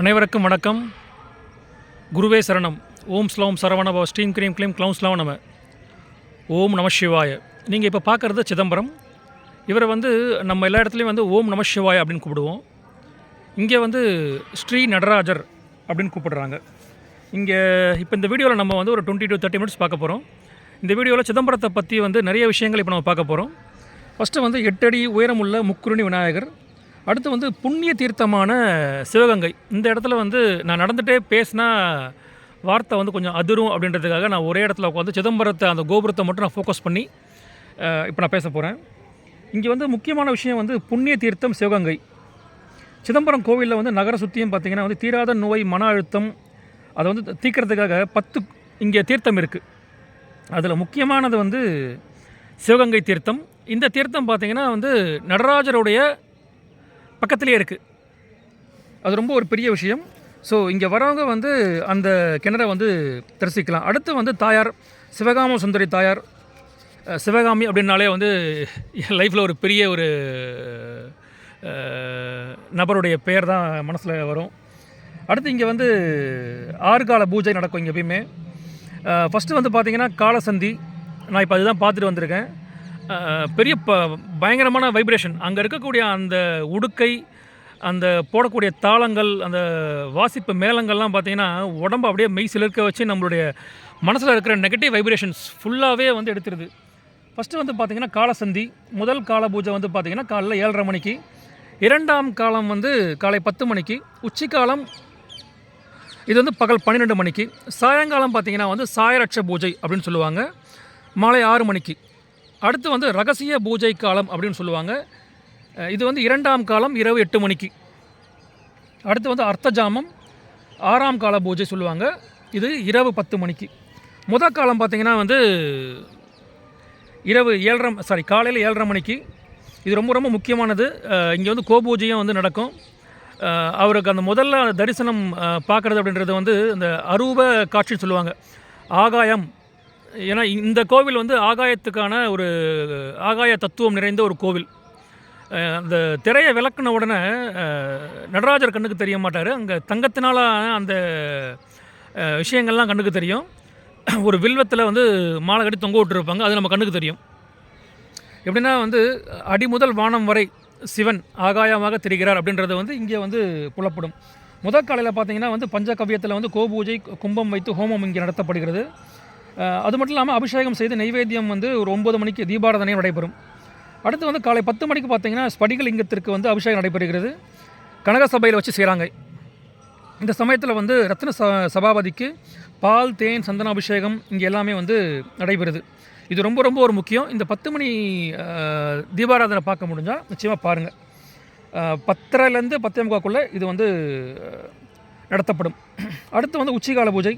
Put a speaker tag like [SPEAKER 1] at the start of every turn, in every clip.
[SPEAKER 1] அனைவருக்கும் வணக்கம். குருவே சரணம். ஓம் ஸ்லோம் சரவணபவ ஸ்ரீம் க்ரீம் க்ளீம் க்ளவுன் ஸ்லவ நம. ஓம் நம சிவாய. நீங்கள் இப்போ பார்க்குறது சிதம்பரம். இவரை வந்து நம்ம எல்லா இடத்துலையும் வந்து ஓம் நம சிவாய அப்படின்னு கூப்பிடுவோம். இங்கே வந்து ஸ்ரீ நடராஜர் அப்படின்னு கூப்பிடுறாங்க. இங்கே இப்போ இந்த வீடியோவில் நம்ம வந்து ஒரு டுவெண்ட்டி டு தேர்ட்டி மினிட்ஸ் பார்க்க போகிறோம் இந்த வீடியோவில் சிதம்பரத்தை பற்றி வந்து நிறைய விஷயங்கள் இப்போ நம்ம பார்க்க போகிறோம் ஃபஸ்ட்டு வந்து எட்டடி உயரமுள்ள முக்குருணி விநாயகர். அடுத்து வந்து புண்ணிய தீர்த்தமான சிவகங்கை. இந்த இடத்துல வந்து நான் நடந்துகிட்டே பேசினா வார்த்தை வந்து கொஞ்சம் அதிரும் அப்படின்றதுக்காக நான் ஒரே இடத்துல உட்காந்து சிதம்பரத்தை அந்த கோபுரத்தை மட்டும் நான் ஃபோக்கஸ் பண்ணி இப்போ நான் பேச போகிறேன் இங்கே வந்து முக்கியமான விஷயம் வந்து புண்ணிய தீர்த்தம் சிவகங்கை. சிதம்பரம் கோவிலில் வந்து நகர சுற்றியும் பார்த்திங்கன்னா வந்து தீராத நோய் மன அழுத்தம் அதை வந்து தீக்கிறதுக்காக பத்து இங்கே தீர்த்தம் இருக்குது அதில் முக்கியமானது வந்து சிவகங்கை தீர்த்தம். இந்த தீர்த்தம் பார்த்திங்கன்னா வந்து நடராஜருடைய பக்கத்துலேயே இருக்குது அது ரொம்ப ஒரு பெரிய விஷயம். ஸோ இங்கே வரவங்க வந்து அந்த கிணறை வந்து தரிசிக்கலாம். அடுத்து வந்து தாயார் சிவகாம சுந்தரி தாயார் சிவகாமி அப்படின்னாலே வந்து என் லைஃப்பில் ஒரு பெரிய ஒரு நபருடைய பெயர் தான் மனசில் வரும். அடுத்து இங்கே வந்து ஆறு கால பூஜை நடக்கும் இங்கே எப்பயுமே. ஃபஸ்ட்டு வந்து பார்த்திங்கன்னா காலசந்தி. நான் இப்போ அதுதான் பார்த்துட்டு வந்திருக்கேன். பெரிய ப பயங்கரமான வைப்ரேஷன் அங்கே இருக்கக்கூடிய அந்த உடுக்கை அந்த போடக்கூடிய தாளங்கள் அந்த வாசிப்பு மேளங்கள்லாம் பார்த்தீங்கன்னா உடம்பு அப்படியே மெய் சிலிர்க்க வச்சு நம்மளுடைய மனசில் இருக்கிற நெகட்டிவ் வைப்ரேஷன்ஸ் ஃபுல்லாகவே வந்து எடுத்துருது. ஃபஸ்ட்டு வந்து பார்த்திங்கன்னா காலசந்தி. முதல் கால பூஜை வந்து பார்த்திங்கன்னா காலைல ஏழரை மணிக்கு. இரண்டாம் காலம் வந்து காலை பத்து மணிக்கு. உச்சிக்காலம் இது வந்து பகல் பன்னிரெண்டு மணிக்கு. சாயங்காலம் பார்த்தீங்கன்னா வந்து சாயரட்ச பூஜை அப்படின்னு சொல்லுவாங்க. மாலை ஆறு மணிக்கு. அடுத்து வந்து ரகசிய பூஜை காலம் அப்படின்னு சொல்லுவாங்க. இது வந்து இரண்டாம் காலம் இரவு எட்டு மணிக்கு. அடுத்து வந்து அர்த்தஜாமம் ஆறாம் கால பூஜை சொல்லுவாங்க. இது இரவு பத்து மணிக்கு. முத காலம் பார்த்தீங்கன்னா வந்து இரவு ஏழரை சாரி காலையில் ஏழரை மணிக்கு. இது ரொம்ப ரொம்ப முக்கியமானது. இங்கே வந்து கோபூஜையும் வந்து நடக்கும். அவருக்கு அந்த முதல்ல தரிசனம் பார்க்குறது அப்படின்றது வந்து இந்த அரூப காட்சின்னு சொல்லுவாங்க. ஆகாயம் ஏன்னா இந்த கோவில் வந்து ஆகாயத்துக்கான ஒரு ஆகாய தத்துவம் நிறைந்த ஒரு கோவில். அந்த திரையை விளக்குன உடனே நடராஜர் கண்ணுக்கு தெரிய மாட்டார். அங்கே தங்கத்தினால அந்த விஷயங்கள்லாம் கண்ணுக்கு தெரியும். ஒரு வில்வத்தில் வந்து மாலை கட்டி தொங்க விட்டுருப்பாங்க. அது நம்ம கண்ணுக்கு தெரியும். எப்படின்னா வந்து அடி முதல் வானம் வரை சிவன் ஆகாயமாக தெரிகிறார் அப்படின்றது வந்து இங்கே வந்து புலப்படும். முதல் காலையில் பார்த்தீங்கன்னா வந்து பஞ்சகவியத்தில் வந்து கோபூஜை கும்பம் வைத்து ஹோமம் இங்கே நடத்தப்படுகிறது. அது மட்டும் இல்லாமல் அபிஷேகம் செய்து நைவேத்தியம் வந்து ஒரு ஒம்பது மணிக்கு தீபாராதனையும் நடைபெறும். அடுத்து வந்து காலை பத்து மணிக்கு பார்த்தீங்கன்னா ஸ்படிகலிங்கத்திற்கு வந்து அபிஷேகம் நடைபெறுகிறது. கனக சபையில் வச்சு செய்கிறாங்க இந்த சமயத்தில் வந்து ரத்ன ச சபாபதிக்கு பால் தேன் சந்தன அபிஷேகம் இங்கே எல்லாமே வந்து நடைபெறுது. இது ரொம்ப ரொம்ப ஒரு முக்கியம். இந்த பத்து மணி தீபாராதனை பார்க்க முடிஞ்சால் நிச்சயமாக பாருங்கள் பத்தரைலேருந்து பத்தே முக்காக்குள்ளே இது வந்து நடத்தப்படும். அடுத்து வந்து உச்சிகால பூஜை.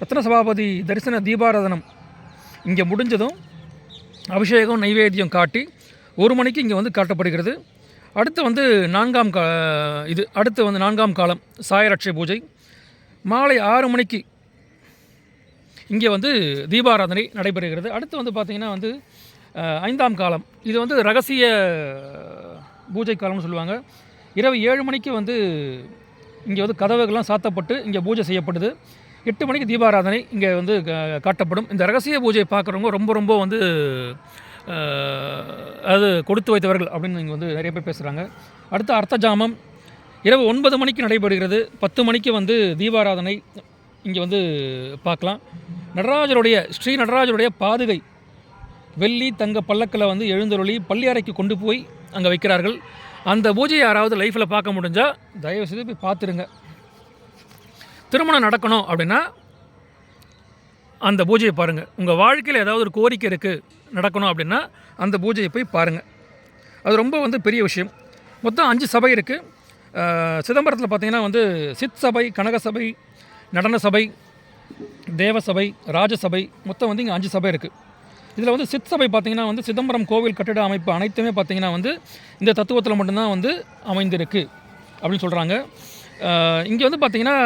[SPEAKER 1] ரத்ன சபாபதி தரிசன தீபாராதனம். இங்கே முடிஞ்சதும் அபிஷேகம் நைவேத்தியம் காட்டி ஒரு மணிக்கு இங்கே வந்து காட்டப்படுகிறது. அடுத்து வந்து நான்காம் கா இது அடுத்து வந்து நான்காம் காலம் சாயரட்சை பூஜை. மாலை ஆறு மணிக்கு இங்கே வந்து தீபாராதனை நடைபெறுகிறது. அடுத்து வந்து பார்த்திங்கன்னா வந்து ஐந்தாம் காலம். இது வந்து ரகசிய பூஜை காலம்னு சொல்லுவாங்க. இரவு ஏழு மணிக்கு வந்து இங்கே வந்து கதவுகள்லாம் சாத்தப்பட்டு இங்கே பூஜை செய்யப்படுது. எட்டு மணிக்கு தீபாராதனை இங்கே வந்து காட்டப்படும். இந்த ரகசிய பூஜையை பார்க்குறவங்க ரொம்ப ரொம்ப வந்து அது கொடுத்து வைத்தவர்கள் அப்படின்னு இங்கே வந்து நிறைய பேர் பேசுகிறாங்க அடுத்து அர்த்தஜாமம் இரவு ஒன்பது மணிக்கு நடைபெறுகிறது. பத்து மணிக்கு வந்து தீபாராதனை இங்கே வந்து பார்க்கலாம். நடராஜருடைய ஸ்ரீ நடராஜருடைய பாதுகை. வெள்ளி தங்க பல்லக்கில் வந்து எழுந்தருளி பள்ளி அறைக்கு கொண்டு போய் அங்கே வைக்கிறார்கள். அந்த பூஜையை யாராவது லைஃப்பில் பார்க்க முடிஞ்சால் தயவு செய்து போய் பார்த்துருங்க. திருமணம் நடக்கணும் அப்படின்னா அந்த பூஜையை பாருங்கள் உங்கள் வாழ்க்கையில் ஏதாவது ஒரு கோரிக்கை இருக்குது நடக்கணும் அப்படின்னா அந்த பூஜையை போய் பாருங்கள் அது ரொம்ப வந்து பெரிய விஷயம். மொத்தம் அஞ்சு சபை இருக்குது சிதம்பரத்தில் பார்த்திங்கன்னா வந்து சித் சபை கனக சபை நடன சபை தேவ சபை ராஜசபை மொத்தம் வந்து இங்கே அஞ்சு சபை இருக்குது இதில் வந்து சித் சபை பார்த்திங்கன்னா வந்து சிதம்பரம் கோவில் கட்டிட அமைப்பு அனைத்துமே பார்த்திங்கன்னா வந்து இந்த தத்துவத்தில் மட்டும்தான் வந்து அமைந்திருக்கு அப்படின்னு சொல்கிறாங்க இங்கே வந்து பார்த்திங்கன்னா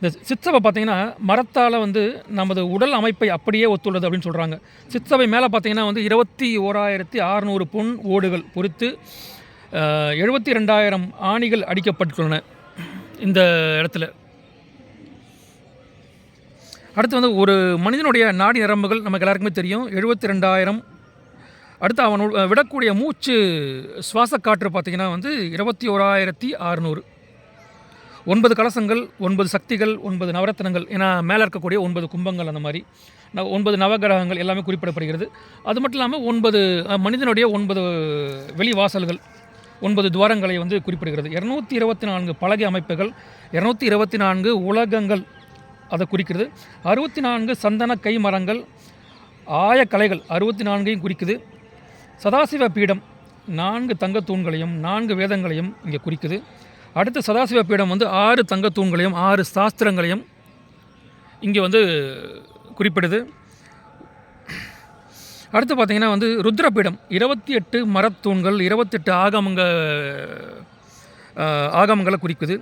[SPEAKER 1] இந்த சித்தவை பார்த்திங்கன்னா மரத்தால் வந்து நமது உடல் அமைப்பை அப்படியே ஒத்துள்ளது அப்படின்னு சொல்கிறாங்க சித்தவை மேலே பார்த்திங்கன்னா வந்து இருபத்தி ஓராயிரத்தி அறநூறு பொன் ஓடுகள் பொறித்து எழுபத்தி ரெண்டாயிரம் ஆணிகள் அடிக்கப்பட்டுள்ளன இந்த இடத்துல. அடுத்து வந்து ஒரு மனிதனுடைய நாடி நரம்புகள் நமக்கு எல்லாருக்குமே தெரியும். எழுபத்தி ரெண்டாயிரம் அடுத்து அவன் விடக்கூடிய மூச்சு சுவாச காற்று பார்த்திங்கன்னா வந்து இருபத்தி ஓராயிரத்தி அறநூறு. ஒன்பது கலசங்கள் ஒன்பது சக்திகள் ஒன்பது நவரத்னங்கள் ஏன்னா மேலே இருக்கக்கூடிய ஒன்பது கும்பங்கள் அந்த மாதிரி. ந- ஒன்பது நவகிரகங்கள் எல்லாமே குறிப்பிடப்படுகிறது. அது மட்டும் இல்லாமல் ஒன்பது மனிதனுடைய ஒன்பது வெளிவாசல்கள் ஒன்பது துவாரங்களை வந்து குறிப்பிடுகிறது. இரநூத்தி இருபத்தி நான்கு பலகை அமைப்புகள் இரநூத்தி இருபத்தி நான்கு உலகங்கள் அதை குறிக்கிறது. அறுபத்தி நான்கு சந்தன கை மரங்கள் ஆயக்கலைகள் அறுபத்தி நான்கையும் குறிக்குது. சதாசிவ பீடம் நான்கு தங்கத் தூண்களையும் நான்கு வேதங்களையும் இங்கே குறிக்குது. அடுத்து சதாசிவ பீடம் வந்து ஆறு தங்க தூண்களையும் ஆறு சாஸ்திரங்களையும் இங்கே வந்து குறிப்பிடுது. அடுத்து பார்த்தீங்கன்னா வந்து ருத்ரபீடம் இருபத்தி எட்டு மரத்தூண்கள் இருபத்தெட்டு ஆகமங்க ஆகமங்களை குறிக்குது.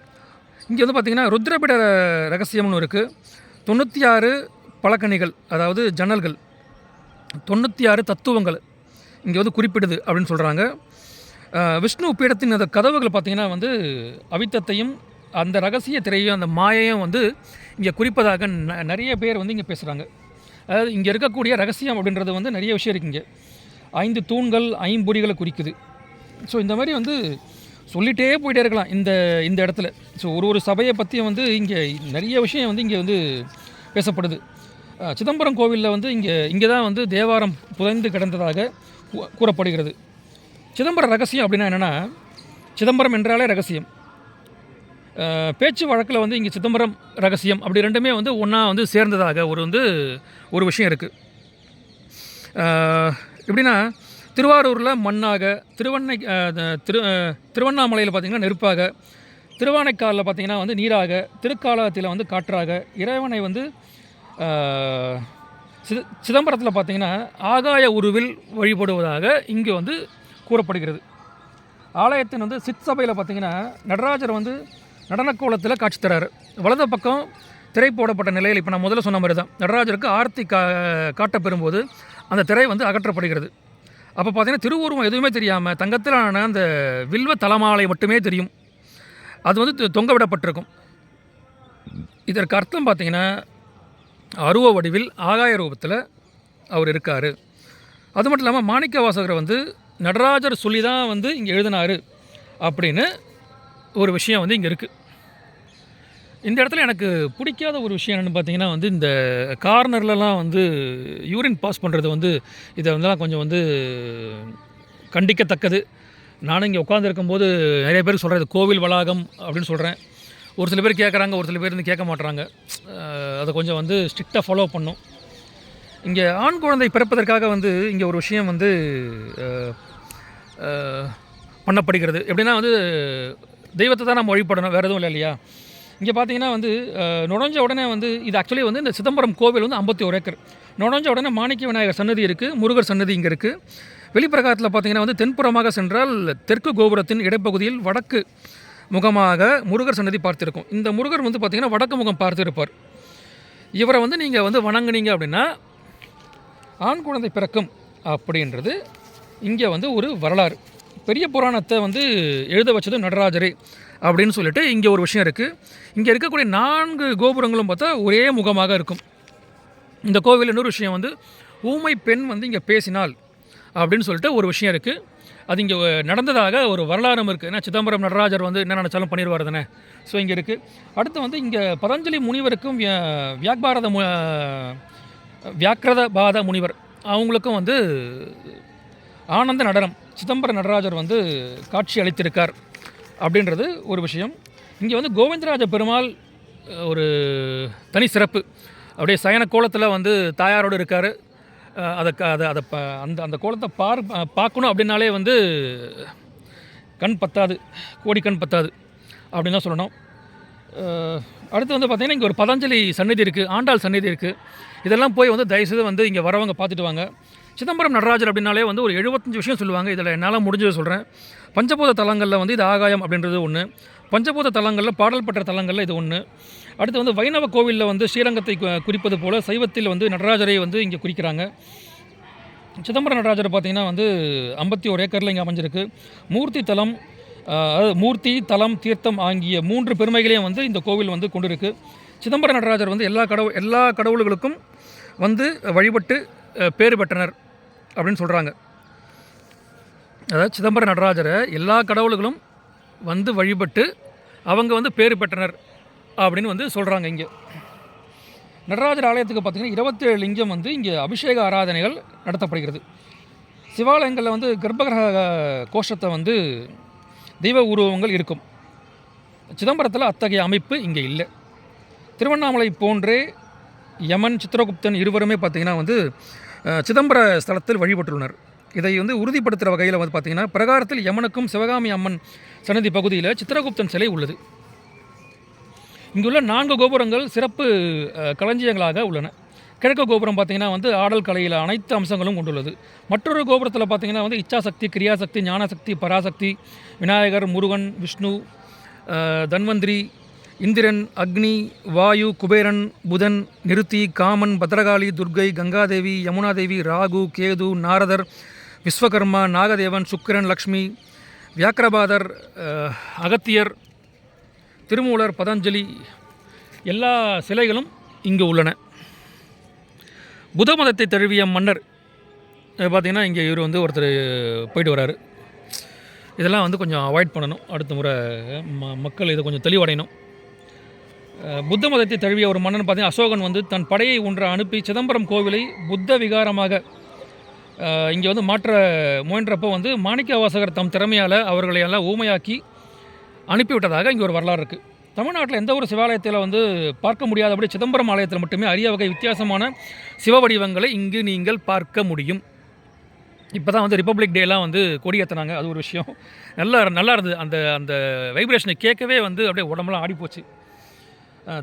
[SPEAKER 1] இங்கே வந்து பார்த்திங்கன்னா ருத்ரபீட ரகசியம்னு இருக்குது தொண்ணூற்றி ஆறு பழக்கணிகள் அதாவது ஜன்னல்கள். தொண்ணூற்றி ஆறு தத்துவங்கள் இங்கே வந்து குறிப்பிடுது அப்படின்னு சொல்கிறாங்க விஷ்ணு பீடத்தின் அந்த கதவுகள் பார்த்திங்கன்னா வந்து அவித்தத்தையும் அந்த ரகசிய திரையும் அந்த மாயையும் வந்து இங்கே குறிப்பதாக ந- நிறைய பேர் வந்து இங்கே பேசுகிறாங்க அதாவது இங்கே இருக்கக்கூடிய ரகசியம் அப்படின்றது வந்து நிறைய விஷயம் இருக்குங்க ஐந்து தூண்கள் ஐம்பொடிகளை குறிக்குது. ஸோ இந்த மாதிரி வந்து சொல்லிகிட்டே போயிட்டே இருக்கலாம் இந்த இந்த இடத்துல. ஸோ ஒரு ஒரு சபையை பற்றியும் வந்து இங்கே நிறைய விஷயம் வந்து இங்கே வந்து பேசப்படுது. சிதம்பரம் கோவிலில் வந்து இங்கே இங்கே தான் வந்து தேவாரம் புதைந்து கிடந்ததாக கூறப்படுகிறது. சிதம்பரம் ரகசியம் அப்படின்னா என்னென்னா சிதம்பரம் என்றாலே ரகசியம். பேச்சு வழக்கில் வந்து இங்கே சிதம்பரம் ரகசியம் அப்படி ரெண்டுமே வந்து ஒன்றா வந்து சேர்ந்ததாக ஒரு வந்து ஒரு விஷயம் இருக்குது எப்படின்னா திருவாரூரில் மண்ணாக திருவண்ணை திரு திருவண்ணாமலையில் பார்த்திங்கன்னா நெருப்பாக திருவானைக்காலில் பார்த்திங்கன்னா வந்து நீராக திருக்காலத்தில் வந்து காற்றாக இறைவனை வந்து அஹ், சித சிதம்பரத்தில் பார்த்திங்கன்னா ஆகாய உருவில் வழிபடுவதாக இங்கே வந்து கூறப்படுகிறது. ஆலயத்தின் வந்து சித் சபையில் பார்த்தீங்கன்னா நடராஜர் வந்து நடனக்கோலத்தில் காட்சி தராரு. வலது பக்கம் திரை போடப்பட்ட நிலையில் இப்போ நான் முதல்ல சொன்ன மாதிரி தான் நடராஜருக்கு ஆர்த்தி கா காட்ட பெறும்போது அந்த திரை வந்து அகற்றப்படுகிறது. அப்போ பார்த்தீங்கன்னா திருவுருவம் எதுவுமே தெரியாமல் தங்கத்திலான அந்த வில்வ தலமாலை மட்டுமே தெரியும். அது வந்து தொ- தொங்க விடப்பட்டிருக்கும் இதற்கு அர்த்தம் பார்த்தீங்கன்னா அருவ வடிவில் ஆகாய ரூபத்தில் அவர் இருக்கார். அது மட்டும் இல்லாமல் மாணிக்க வாசகரை வந்து நடராஜர் சொல்லி தான் வந்து இங்கே எழுதினாரு அப்படின்னு ஒரு விஷயம் வந்து இங்கே இருக்குது இந்த இடத்துல எனக்கு பிடிக்காத ஒரு விஷயம் என்னென்னு பார்த்தீங்கன்னா வந்து இந்த கார்னர்லலாம் வந்து யூரின் பாஸ் பண்ணுறது வந்து இதை வந்துலாம் கொஞ்சம் வந்து கண்டிக்கத்தக்கது. நானும் இங்கே உட்காந்துருக்கும்போது நிறைய பேர் சொல்கிறேன் இது கோவில் வளாகம் அப்படின்னு சொல்கிறேன் ஒரு சில பேர் கேட்குறாங்க ஒரு சில பேர் வந்து கேட்க மாட்டுறாங்க அதை கொஞ்சம் வந்து ஸ்ட்ரிக்டாக ஃபாலோ பண்ணும். இங்கே ஆண் குழந்தை பிறப்பதற்காக வந்து இங்கே ஒரு விஷயம் வந்து பண்ணப்படுகிறது. எப்படின்னா வந்து தெய்வத்தை தான் நம்ம வழிபடணும் வேறு எதுவும் இல்லை இல்லையா? இங்கே பார்த்தீங்கன்னா வந்து நுழைஞ்ச உடனே வந்து இது ஆக்சுவலி வந்து இந்த சிதம்பரம் கோவில் வந்து ஐம்பத்தி ஒரு ஏக்கர். நுழைஞ்ச உடனே மாணிக்க விநாயகர் சன்னதி இருக்குது முருகர் சன்னதி இங்கே இருக்குது வெளிப்பிரகாரத்தில் பார்த்தீங்கன்னா வந்து தென்புறமாக சென்றால் தெற்கு கோபுரத்தின் இடைப்பகுதியில் வடக்கு முகமாக முருகர் சன்னதி பார்த்துருக்கோம். இந்த முருகர் வந்து பார்த்திங்கன்னா வடக்கு முகம் பார்த்துருப்பார். இவரை வந்து நீங்கள் வந்து வணங்குனீங்க அப்படின்னா ஆண் குழந்தை பிறக்கும் அப்படின்றது இங்கே வந்து ஒரு வரலாறு. பெரிய புராணத்தை வந்து எழுத வச்சது நடராஜரே அப்படின்னு சொல்லிட்டு இங்கே ஒரு விஷயம் இருக்குது இங்கே இருக்கக்கூடிய நான்கு கோபுரங்களும் பார்த்தா ஒரே முகமாக இருக்கும். இந்த கோவில் இன்னொரு விஷயம் வந்து ஊமை பெண் வந்து இங்கே பேசினால் அப்படின்னு சொல்லிட்டு ஒரு விஷயம் இருக்குது அது இங்கே நடந்ததாக ஒரு வரலாறும் இருக்குது ஏன்னா சிதம்பரம் நடராஜர் வந்து என்ன நினச்சாலும் பண்ணிடுவார் தானே. ஸோ இங்கே இருக்குது அடுத்து வந்து இங்கே பதஞ்சலி முனிவருக்கும் வியா- வியாக்பாரத மு வியாக்கிரத பாத முனிவர். அவங்களுக்கும் வந்து ஆனந்த நடனம் சிதம்பர நடராஜர் வந்து காட்சி அளித்திருக்கார் அப்படின்றது ஒரு விஷயம். இங்கே வந்து கோவிந்தராஜ பெருமாள் ஒரு தனி சிறப்பு. அப்படியே சயன கோலத்தில் வந்து தாயாரோடு இருக்கார். அதை க- அதை அதை ப அந்த அந்த கோலத்தை பார் பார்க்கணும் அப்படின்னாலே வந்து கண் பத்தாது கோடி கண் பத்தாது அப்படின்னு தான் சொல்லணும். அடுத்து வந்து பார்த்திங்கன்னா இங்கே ஒரு பதஞ்சலி சந்நிதி இருக்குது ஆண்டாள் சந்நிதி இருக்குது இதெல்லாம் போய் வந்து தயவுசெய்து வந்து இங்கே வரவங்க பார்த்துட்டு வாங்க. சிதம்பரம் நடராஜர் அப்படின்னாலே வந்து ஒரு எழுபத்தஞ்சு விஷயம் சொல்லுவாங்க இதில் என்னால் முடிஞ்சதை சொல்கிறேன் பஞ்சபூத தலங்களில் வந்து இது ஆகாயம் அப்படின்றது ஒன்று பஞ்சபூத தலங்களில் பாடல் பெற்ற தலங்களில் இது ஒன்று அடுத்து வந்து வைணவ கோவிலில் வந்து ஸ்ரீரங்கத்தை குறிப்பது போல் சைவத்தில் வந்து நடராஜரை வந்து இங்கே குறிக்கிறாங்க. சிதம்பரம் நடராஜர் பார்த்திங்கன்னா வந்து ஐம்பத்தி ஒரு ஏக்கரில் இங்கே அமைஞ்சிருக்கு. மூர்த்தி தலம் அதாவது மூர்த்தி தலம் தீர்த்தம் ஆகிய மூன்று பெருமைகளையும் வந்து இந்த கோவில் வந்து கொண்டிருக்கு. சிதம்பர நடராஜர் வந்து எல்லா கடவுள் எல்லா கடவுள்களுக்கும் வந்து வழிபட்டு பேர் பேறு பெற்றனர் அப்படின்னு சொல்கிறாங்க அதாவது சிதம்பர நடராஜரை எல்லா கடவுள்களும் வந்து வழிபட்டு அவங்க வந்து பேறு பெற்றனர். அப்படின்னு வந்து சொல்கிறாங்க இங்கே. நடராஜர் ஆலயத்துக்கு பார்த்திங்கன்னா இருபத்தேழு லிங்கம் வந்து இங்கே அபிஷேக ஆராதனைகள் நடத்தப்படுகிறது. சிவாலயங்களில் வந்து கர்ப்பகிரக கோஷத்தை வந்து தெய்வ உருவங்கள் இருக்கும். சிதம்பரத்தில் அத்தகைய அமைப்பு இங்கே இல்லை. திருவண்ணாமலை போன்றே யமன் சித்திரகுப்தன் இருவருமே பார்த்திங்கன்னா வந்து சிதம்பர ஸ்தலத்தில் வழிபட்டுள்ளனர். இதை வந்து உறுதிப்படுத்துகிற வகையில் வந்து பார்த்திங்கன்னா பிரகாரத்தில் யமனுக்கும் சிவகாமி அம்மன் சன்னதி பகுதியில் சித்திரகுப்தன் சிலை உள்ளது. இங்குள்ள நான்கு கோபுரங்கள் சிறப்பு களஞ்சியங்களாக உள்ளன. கிழக்கு கோபுரம் பார்த்திங்கன்னா வந்து ஆடல் கலையில் அனைத்து அம்சங்களும் கொண்டுள்ளது. மற்றொரு கோபுரத்தில் பார்த்திங்கன்னா வந்து இச்சாசக்தி கிரியாசக்தி ஞானசக்தி பராசக்தி விநாயகர் முருகன் விஷ்ணு தன்வந்திரி இந்திரன் அக்னி வாயு குபேரன் புதன் நிருத்தி காமன் பத்ரகாளி துர்கை கங்காதேவி யமுனாதேவி ராகு கேது நாரதர் விஸ்வகர்மா நாகதேவன் சுக்கிரன் லக்ஷ்மி வியாக்கிரபாதர் அகத்தியர் திருமூலர் பதஞ்சலி எல்லா சிலைகளும் இங்கே உள்ளன. புத மதத்தை தழுவிய மன்னர் பார்த்திங்கன்னா இங்கே இவர் வந்து ஒருத்தர் போயிட்டு வராரு. இதெல்லாம் வந்து கொஞ்சம் அவாய்ட் பண்ணணும். அடுத்த முறை ம மக்கள் இதை கொஞ்சம் தெளிவடையணும். புத்த மதத்தை தழுவிய ஒரு மன்னன் பார்த்தீங்கன்னா அசோகன் வந்து தன் படையை ஒன்றை அனுப்பி சிதம்பரம் கோவிலை புத்த விகாரமாக இங்கே வந்து மாற்ற முயன்றப்போ வந்து மாணிக்க வாசகர் தம் திறமையால் அவர்களை எல்லாம் ஊமையாக்கி அனுப்பிவிட்டதாக இங்கே ஒரு வரலாறு இருக்குது தமிழ்நாட்டில் எந்த ஒரு சிவாலயத்தில் வந்து பார்க்க முடியாதபடி சிதம்பரம் ஆலயத்தில் மட்டுமே அரிய வகை வித்தியாசமான சிவ வடிவங்களை இங்கு நீங்கள் பார்க்க முடியும். இப்போ தான் வந்து ரிப்பப்ளிக் டேலாம் வந்து கொடியேற்றினாங்க அது ஒரு விஷயம். நல்லா நல்லா இருந்தது. அந்த அந்த வைப்ரேஷனை கேட்கவே வந்து அப்படியே உடம்புலாம் ஆடிப்போச்சு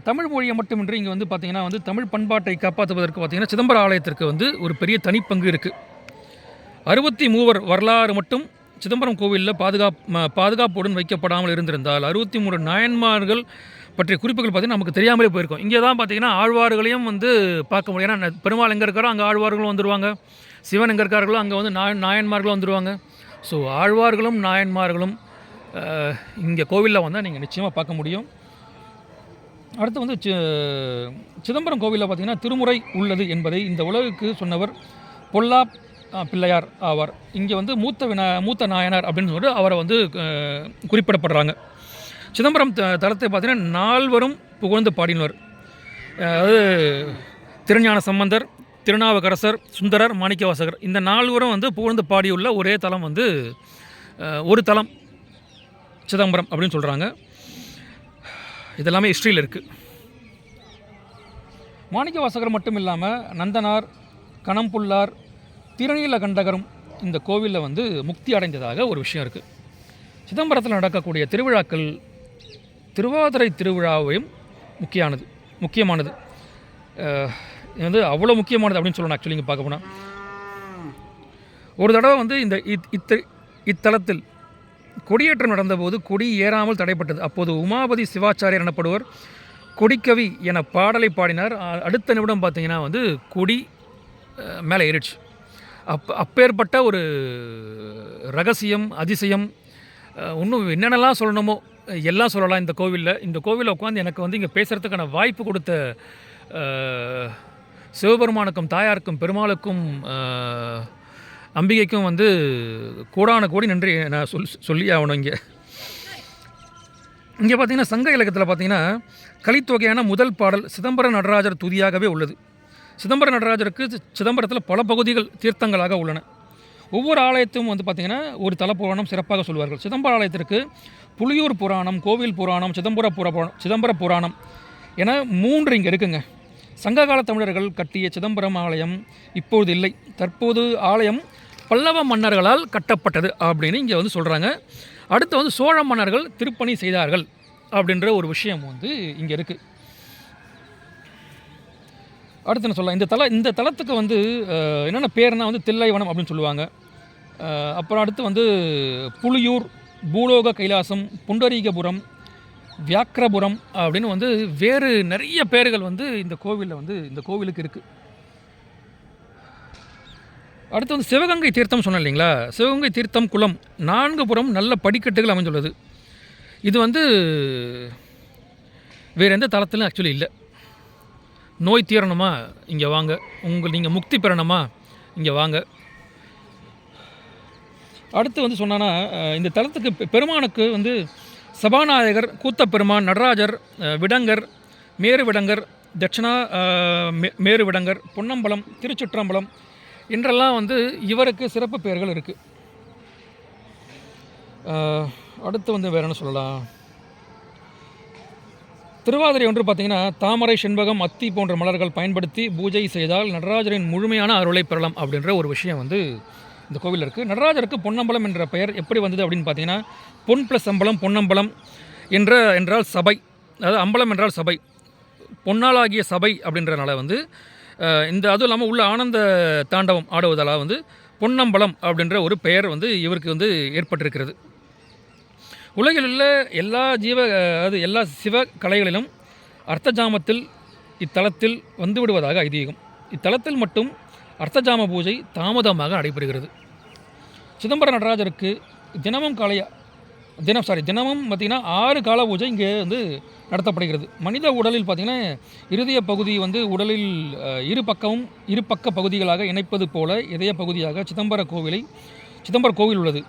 [SPEAKER 1] தமிழ் மொழியை மட்டுமின்றி இங்கே வந்து பார்த்திங்கன்னா வந்து தமிழ் பண்பாட்டை காப்பாற்றுவதற்கு பார்த்திங்கன்னா சிதம்பரம் ஆலயத்திற்கு வந்து ஒரு பெரிய தனிப்பங்கு இருக்குது அறுபத்தி மூவர் வரலாறு மட்டும் சிதம்பரம் கோவிலில் பாதுகாப்பு பாதுகாப்புடன் வைக்கப்படாமல் இருந்திருந்தால் அறுபத்தி மூணு நாயன்மார்கள் பற்றிய குறிப்புகள் பார்த்திங்கன்னா நமக்கு தெரியாமலே போயிருக்கும். இங்கே தான் பார்த்திங்கன்னா ஆழ்வார்களையும் வந்து பார்க்க முடியும். ஏன்னா பெருமாள் எங்கே இருக்காரோ அங்கே ஆழ்வார்களும் வந்துடுவாங்க சிவன் எங்கே இருக்கார்களோ அங்கே வந்து நாயன் நாயன்மார்களும் வந்துடுவாங்க ஸோ ஆழ்வார்களும் நாயன்மார்களும் இங்கே கோவிலில் வந்தால் நீங்கள் நிச்சயமாக பார்க்க முடியும். அடுத்து வந்து சி- சிதம்பரம் கோவிலில் பார்த்திங்கன்னா திருமுறை உள்ளது என்பதை இந்த உலகுக்கு சொன்னவர் பொல்லா பிள்ளையார் ஆவார். இங்கே வந்து மூத்த வினா மூத்த நாயனார் அப்படின்னு சொல்லிட்டு அவரை வந்து குறிப்பிடப்படுறாங்க. சிதம்பரம் த தலத்தை பார்த்தீங்கன்னா நால்வரும் புகழ்ந்து பாடினவர். அதாவது திருஞான சம்பந்தர் திருநாவுக்கரசர் சுந்தரர் மாணிக்கவாசகர். இந்த நால்வரும் வந்து புகழ்ந்து பாடியுள்ள ஒரே தலம் வந்து ஒரு தலம் சிதம்பரம் அப்படின்னு சொல்கிறாங்க இதெல்லாமே ஹிஸ்ட்ரியில் இருக்குது மாணிக்கவாசகர் மட்டும் இல்லாமல் நந்தனார் திருநீல கண்டகரும் இந்த கோவிலில் வந்து முக்தி அடைந்ததாக ஒரு விஷயம் இருக்குது சிதம்பரத்தில் நடக்கக்கூடிய திருவிழாக்கள் திருவாதிரை திருவிழாவையும் முக்கியமானது. முக்கியமானது இது வந்து அவ்வளோ முக்கியமானது அப்படின்னு சொல்லணும் ஆக்சுவலி இங்கே பார்க்க போனால் ஒரு தடவை வந்து இந்த இத் இத்த இத்தலத்தில் கொடியேற்றம் நடந்தபோது கொடி ஏறாமல் தடைப்பட்டது. அப்போது உமாபதி சிவாச்சாரியர் எனப்படுவர் கொடிக்கவி என பாடலை பாடினார். அடுத்த நிமிடம் பார்த்தீங்கன்னா வந்து கொடி மேலே ஏறிடுச்சு. அப் அப்பேற்பட்ட ஒரு ரகசியம் அதிசயம் ஒன்றும் இன்னும் என்னென்னலாம் சொல்லணுமோ எல்லாம் சொல்லலாம் இந்த கோவிலில். இந்த கோவிலில் உட்காந்து எனக்கு வந்து இங்கே பேசுகிறதுக்கான வாய்ப்பு கொடுத்த சிவபெருமானுக்கும் தாயாருக்கும் பெருமாளுக்கும் அம்பிகைக்கும் வந்து கூடான கோடி நன்றி நான் சொல் சொல்லி ஆகணும் இங்கே. இங்கே பார்த்தீங்கன்னா சங்க இலக்கத்தில் பார்த்தீங்கன்னா கலித்தொகையான முதல் பாடல் சிதம்பர நடராஜர் துதியாகவே உள்ளது. சிதம்பர நடராஜருக்கு சிதம்பரத்தில் பல பகுதிகள் தீர்த்தங்களாக உள்ளன. ஒவ்வொரு ஆலயத்தும் வந்து பார்த்திங்கன்னா ஒரு தல புராணம் சிறப்பாக சொல்வார்கள். சிதம்பர ஆலயத்திற்கு புலியூர் புராணம் கோவில் புராணம் சிதம்பர புராணம் சிதம்பர புராணம் என மூன்று இங்கே இருக்குங்க. சங்ககால தமிழர்கள் கட்டிய சிதம்பரம் ஆலயம் இப்போது இல்லை. தற்போது ஆலயம் பல்லவ மன்னர்களால் கட்டப்பட்டது அப்படின்னு இங்கே வந்து சொல்கிறாங்க அடுத்து வந்து சோழ மன்னர்கள் திருப்பணி செய்தார்கள் அப்படின்ற ஒரு விஷயம் வந்து இங்கே இருக்குது அடுத்து என்ன சொல்லலாம்? இந்த தல இந்த தலத்துக்கு வந்து என்னென்ன பேர்னா வந்து தில்லைவனம் அப்படின்னு சொல்லுவாங்க. அப்புறம் அடுத்து வந்து புலியூர் பூலோக கைலாசம் புண்டரீகபுரம் வியாக்கிரபுரம் அப்படின்னு வந்து வேறு நிறைய பேர்கள் வந்து இந்த கோவிலில் வந்து இந்த கோவிலுக்கு இருக்குது அடுத்து வந்து சிவகங்கை தீர்த்தம் சொன்னேன் இல்லைங்களா? சிவகங்கை தீர்த்தம் குளம் நான்கு புறம் நல்ல படிக்கட்டுகள் அமைந்துள்ளது. இது வந்து வேறு எந்த தளத்திலும் ஆக்சுவலி இல்லை. நோய் தீரணுமா? இங்கே வாங்க. உங்கள் நீங்கள் முக்தி பெறணுமா? இங்கே வாங்க. அடுத்து வந்து சொன்னான்னா இந்த தலத்துக்கு பெருமானுக்கு வந்து சபாநாயகர் கூத்த பெருமான் நடராஜர் விடங்கர் மேரு விடங்கர் தட்சிணா மே- மேரு விடங்கர் பொன்னம்பலம் திருச்சிற்றம்பலம் என்றெல்லாம் வந்து இவருக்கு சிறப்பு பெயர்கள் இருக்குது அடுத்து வந்து வேற என்ன சொல்லலாம்? திருவாதிரை ஒன்று பார்த்தீங்கன்னா தாமரை செண்பகம் அத்தி போன்ற மலர்கள் பயன்படுத்தி பூஜை செய்தால் நடராஜரின் முழுமையான அருளை பெறலாம் அப்படின்ற ஒரு விஷயம் வந்து இந்த கோவிலில் இருக்குது நடராஜருக்கு பொன்னம்பலம் என்ற பெயர் எப்படி வந்தது அப்படின்னு பார்த்தீங்கன்னா பொன் ப்ளஸ் அம்பலம் பொன்னம்பலம் என்ற என்றால் சபை. அதாவது அம்பலம் என்றால் சபை. பொன்னாளாகிய சபை அப்படின்றனால வந்து இந்த அதுவும் இல்லாமல் உள்ள ஆனந்த தாண்டவம் ஆடுவதால் வந்து பொன்னம்பலம் அப்படின்ற ஒரு பெயர் வந்து இவருக்கு வந்து ஏற்பட்டிருக்கிறது. உலகில் உள்ள எல்லா ஜீவ அதாவது எல்லா சிவ கலைகளிலும் அர்த்தஜாமத்தில் இத்தலத்தில் வந்துவிடுவதாக ஐதீகம். இத்தலத்தில் மட்டும் அர்த்தஜாம பூஜை தாமதமாக நடைபெறுகிறது. சிதம்பர நடராஜருக்கு தினமும் காலை தினம் சாரி தினமும் பார்த்திங்கன்னா ஆறு கால பூஜை இங்கே வந்து நடத்தப்படுகிறது. மனித உடலில் பார்த்திங்கன்னா இருதய பகுதி வந்து உடலில் இரு பக்கமும் இரு பக்க பகுதிகளாக இணைப்பது போல இதய பகுதியாக சிதம்பர கோவிலை சிதம்பர கோவில் உள்ளது.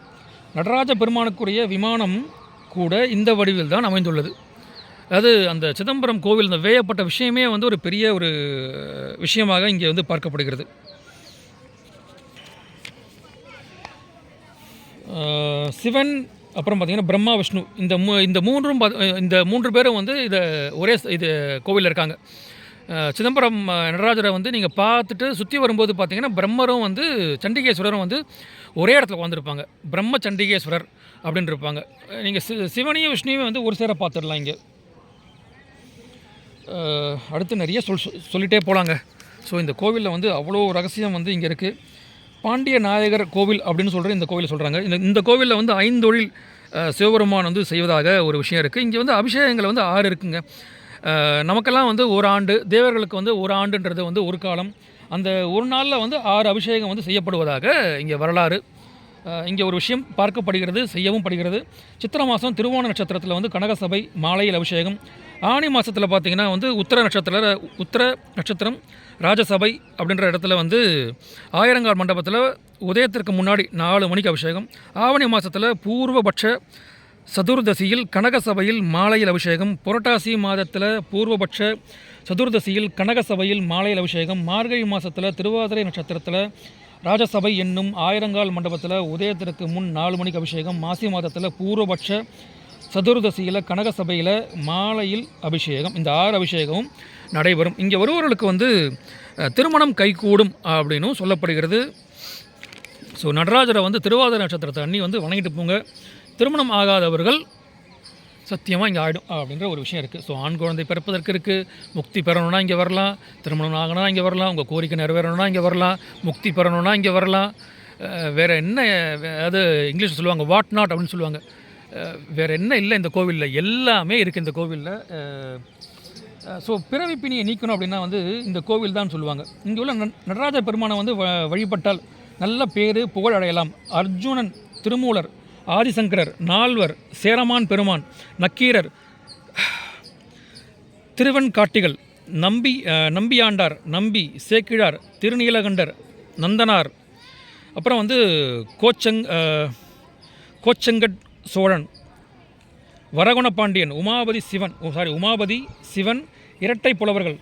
[SPEAKER 1] நடராஜ பெருமானுக்குரிய விமானம் கூட இந்த வடிவில் தான் அமைந்துள்ளது. அது அந்த சிதம்பரம் கோவில் இந்த வேயப்பட்ட விஷயமே வந்து ஒரு பெரிய ஒரு விஷயமாக இங்கே வந்து பார்க்கப்படுகிறது. சிவன் அப்புறம் பார்த்திங்கன்னா பிரம்மா விஷ்ணு இந்த மூ இந்த மூன்றும் இந்த மூன்று பேரும் வந்து இதை ஒரே இது கோவிலில் இருக்காங்க. சிதம்பரம் நடராஜரை வந்து நீங்கள் பார்த்துட்டு சுற்றி வரும்போது பார்த்தீங்கன்னா பிரம்மரும் வந்து சண்டிகேஸ்வரரும் வந்து ஒரே இடத்துல உட்காந்துருப்பாங்க. பிரம்ம சண்டிகேஸ்வரர் அப்படின்னு இருப்பாங்க நீங்கள் சி சிவனையும் விஷ்ணுவையும் வந்து ஒரு சேர பார்த்துடலாம் இங்கே. அடுத்து நிறைய சொல் சொல்லிகிட்டே போகலாங்க ஸோ இந்த கோவிலில் வந்து அவ்வளோ ரகசியம் வந்து இங்கே இருக்குது பாண்டிய நாயகர் கோவில் அப்படின்னு சொல்கிற இந்த கோவிலை சொல்கிறாங்க இந்த இந்த கோவிலில் வந்து ஐந்தொழில் சிவபெருமான் வந்து செய்வதாக ஒரு விஷயம் இருக்குது இங்கே வந்து அபிஷேகங்கள் வந்து ஆறு இருக்குங்க. நமக்கெல்லாம் வந்து ஒரு ஆண்டு தேவர்களுக்கு வந்து ஒரு ஆண்டுன்றது வந்து ஒரு காலம். அந்த ஒரு நாளில் வந்து ஆறு அபிஷேகம் வந்து செய்யப்படுவதாக இங்கே வரலாறு. இங்கே ஒரு விஷயம் பார்க்கப்படுகிறது செய்யவும் படுகிறது. சித்திரை மாதம் திருவோண நட்சத்திரத்தில் வந்து கனகசபை மாலையில் அபிஷேகம். ஆணி மாதத்தில் பார்த்தீங்கன்னா வந்து உத்தர நட்சத்திர உத்தர நட்சத்திரம் ராஜசபை அப்படின்ற இடத்துல வந்து ஆயிரங்கால் மண்டபத்தில் உதயத்திற்கு முன்னாடி நாலு மணிக்கு அபிஷேகம். ஆவணி மாதத்தில் பூர்வபட்ச சதுர்தசியில் கனகசபையில் மாலையில் அபிஷேகம் புரட்டாசி மாதத்தில் பூர்வபட்ச சதுர்தசியில் கனகசபையில் மாலையில் அபிஷேகம் மார்கழி மாதத்தில் திருவாதிரை நட்சத்திரத்தில் ராஜசபை என்னும் ஆயிரங்கால் மண்டபத்தில் உதயத்திற்கு முன் நாலு மணிக்கு அபிஷேகம் மாசி மாதத்தில் பூர்வபட்ச சதுர்தசியில் கனகசபையில் மாலையில் அபிஷேகம். இந்த ஆறு அபிஷேகமும் நடைபெறும். இங்கே வருபவர்களுக்கு வந்து திருமணம் கைகூடும் அப்படின்னும் சொல்லப்படுகிறது. ஸோ நடராஜரை வந்து திருவாதிரை நட்சத்திரத்தை அண்ணி வந்து வணங்கிட்டு போங்க. திருமணம் ஆகாதவர்கள் சத்தியமாக இங்கே ஆகிடும் அப்படின்ற ஒரு விஷயம் இருக்குது ஸோ ஆண் குழந்தை பிறப்பதற்கு இருக்குது முக்தி பெறணும்னா இங்கே வரலாம். திருமணம் ஆகணும்னா இங்கே வரலாம். உங்கள் கோரிக்கை நிறைவேறணும்னா இங்கே வரலாம். முக்தி பெறணும்னா இங்கே வரலாம். வேறு என்ன அது இங்கிலீஷில் சொல்லுவாங்க வாட் நாட் அப்படின்னு சொல்லுவாங்க. வேறு என்ன இல்லை இந்த கோவிலில்? எல்லாமே இருக்குது இந்த கோவிலில். ஸோ பிறவி பிணியை நீக்கணும் அப்படின்னா வந்து இந்த கோவில் தான் சொல்லுவாங்க. இங்கே உள்ள நடராஜ பெருமானை வந்து வ- வழிபட்டால் நல்ல பேர் புகழ் அடையலாம். அர்ஜுனன் திருமூலர் ஆதிசங்கரர் நால்வர் சேரமான் பெருமான் நக்கீரர் திருவன்காட்டிகள் நம்பி நம்பியாண்டார் நம்பி சேக்கிழார் திருநீலகண்டர் நந்தனார் அப்புறம் வந்து கோச்சங் கோச்சங்கட் கோச்செங்கட் சோழன் வரகுணபாண்டியன் உமாபதி சிவன் சாரி உமாபதி சிவன் இரட்டை புலவர்கள்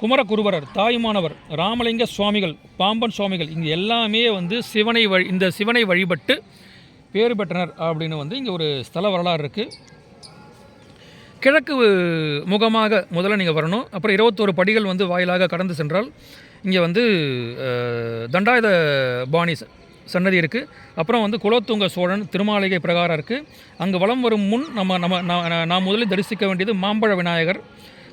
[SPEAKER 1] குமரகுருவரர் தாயுமானவர் ராமலிங்க சுவாமிகள் பாம்பன் சுவாமிகள் இங்கே எல்லாமே வந்து சிவனை வழி இந்த சிவனை வழிபட்டு பேறு பெற்றனர் அப்படின்னு வந்து இங்கே ஒரு ஸ்தல வரலாறு இருக்குது கிழக்கு முகமாக முதல்ல நீங்கள் வரணும். அப்புறம் இருபத்தோரு படிகள் வந்து வாயிலாக கடந்து சென்றால் இங்கே வந்து தண்டாயுத பாணி ச- சன்னதி இருக்குது அப்புறம் வந்து குலோத்துங்க சோழன் திருமாளிகை பிரகாரம் இருக்குது அங்கே வலம் வரும் முன் நம்ம நம்ம நான் நான் முதலில் தரிசிக்க வேண்டியது மாம்பழ விநாயகர்.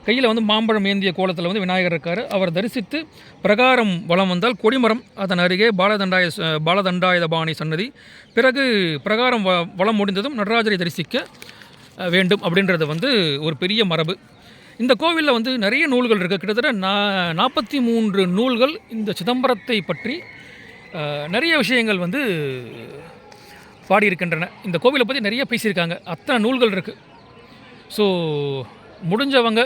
[SPEAKER 1] கையில் வந்து மாம்பழம் ஏந்திய கோலத்தில் வந்து விநாயகர் இருக்கார். அவர் தரிசித்து பிரகாரம் வளம் வந்தால் கொடிமரம் அதன் அருகே பாலதண்டாய ச- பாலதண்டாயுதபாணி சன்னதி பிறகு பிரகாரம் வ வலம் முடிந்ததும் நடராஜரை தரிசிக்க வேண்டும் அப்படின்றது வந்து ஒரு பெரிய மரபு. இந்த கோவிலில் வந்து நிறைய நூல்கள் இருக்குது கிட்டத்தட்ட நா நாற்பத்தி மூன்று நூல்கள் இந்த சிதம்பரத்தை பற்றி நிறைய விஷயங்கள் வந்து பாடியிருக்கின்றன. இந்த கோவிலை பற்றி நிறைய பேசியிருக்காங்க. அத்தனை நூல்கள் இருக்குது ஸோ முடிஞ்சவங்க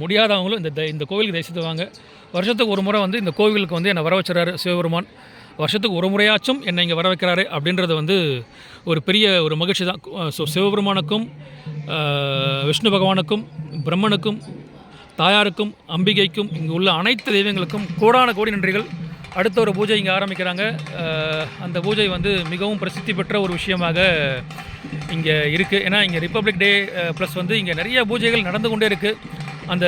[SPEAKER 1] முடியாதவங்களும் இந்த த- இந்த கோவிலுக்கு தரிசித்து வாங்க. வருஷத்துக்கு ஒரு முறை வந்து இந்த கோவிலுக்கு வந்து என்னை வர வச்சுறாரு சிவபெருமான். வருஷத்துக்கு ஒரு முறையாச்சும் என்னை இங்கே வர வைக்கிறாரு அப்படின்றது வந்து ஒரு பெரிய ஒரு மகிழ்ச்சி தான். ஸோ சிவபெருமானுக்கும் விஷ்ணு பகவானுக்கும் பிரம்மனுக்கும் தாயாருக்கும் அம்பிகைக்கும் இங்கே உள்ள அனைத்து தெய்வங்களுக்கும் கோடான கோடி நன்றிகள். அடுத்த ஒரு பூஜை இங்கே ஆரம்பிக்கிறாங்க. அந்த பூஜை வந்து மிகவும் பிரசித்தி பெற்ற ஒரு விஷயமாக இங்கே இருக்குது ஏன்னா இங்கே ரிப்பப்ளிக் டே ப்ளஸ் வந்து இங்கே நிறைய பூஜைகள் நடந்து கொண்டே இருக்குது அந்த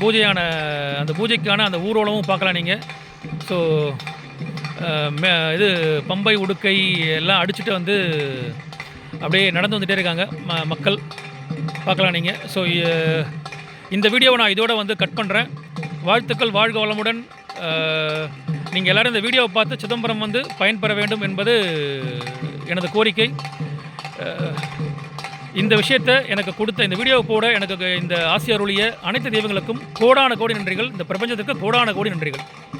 [SPEAKER 1] பூஜையான அந்த பூஜைக்கான அந்த ஊர்வலமும் பார்க்கலாம் நீங்கள் ஸோ இது பம்பை உடுக்கை எல்லாம் அடிச்சுட்டு வந்து அப்படியே நடந்து வந்துட்டே இருக்காங்க ம மக்கள். பார்க்கலாம் நீங்கள் ஸோ இந்த வீடியோவை நான் இதோட வந்து கட் பண்ணுறேன் வாழ்த்துக்கள் வாழ்க வளமுடன். நீங்கள் எல்லாரும் இந்த வீடியோவை பார்த்து சிதம்பரம் வந்து பயன்பெற வேண்டும் என்பது எனது கோரிக்கை. இந்த விஷயத்தை எனக்கு கொடுத்த இந்த வீடியோ கூட எனக்கு இந்த ஆசிரியருடைய அனைத்து தெய்வங்களுக்கும் கோடான கோடி நன்றிகள் இந்த பிரபஞ்சத்துக்கு கோடான கோடி நன்றிகள்.